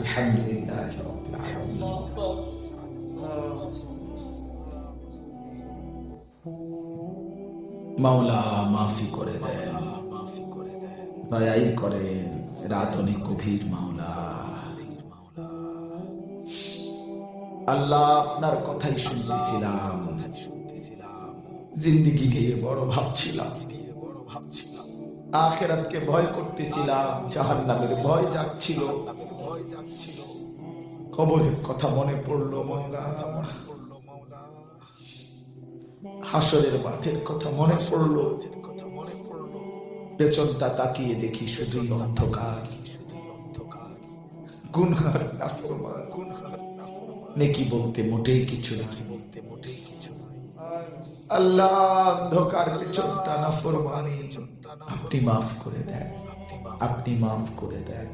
আলহামদুলিল্লাহ রাব্বিল আলামিন। মাওলা মাফি করে দেন। মাফি করে দেন দয়াই করেন রাত অনেক গভীর মাওলা। আল্লাহ আপনার কথাই শুনতেছিলাম। জিন্দিগি নিয়ে বড় ভাবছিলাম। আখেরাতকে ভয় করতেছিলাম জাহান নামের ভয় যাচ্ছিল কবরের কথা মনে পড়ল মৌলা হাসরের মাঠের কথা মনে পড়ল। পেছনটা তাকিয়ে দেখি শুধুই অন্ধকার। গুনহার নেকি বলতে মোটেই কিছু কিছু আল্লাহ অন্ধকার পেছনটা নাফরমানি আপনি মাফ করে দেন। আপনি মাফ করে দেন।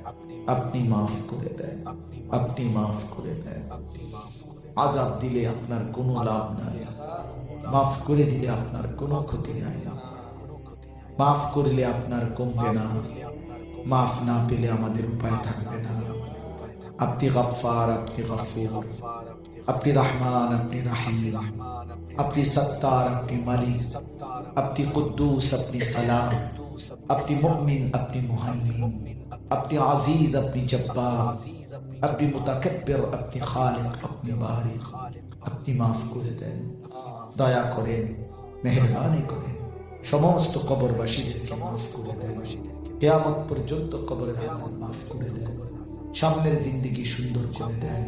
আপনি মাফ করে দেন। আপনি মাফ করে দেন। আজাব দিলে আপনার কোনো লাভ নাই। মাফ করে দিলে আপনার কোনো ক্ষতি নাই। মাফ করলে আপনার কমবে না। মাফ না পেলে আমাদের উপায় থাকবে না। আপনি গফার আপনি গফুর আপনি রহমান আপনি রাহিম আপনি সত্তার আপনি মালিক আপনি কুদ্দুস আপনি সালাম আপনি মুমিন আপনি মুহাইমিন আপনি আজিজ আপনি জব্বার আপনি মুতাকাব্বির আপনি খালিক আপনি বারিক আপনি মাফ করে দেন দয়া করেন মেহরবানি করেন সমস্ত কবরবাসীদেরকে মাফ করে দেন কেয়ামত পর্যন্ত কবরের আজাব মাফ করে দেন সামনের জিন্দগি সুন্দর করে দেন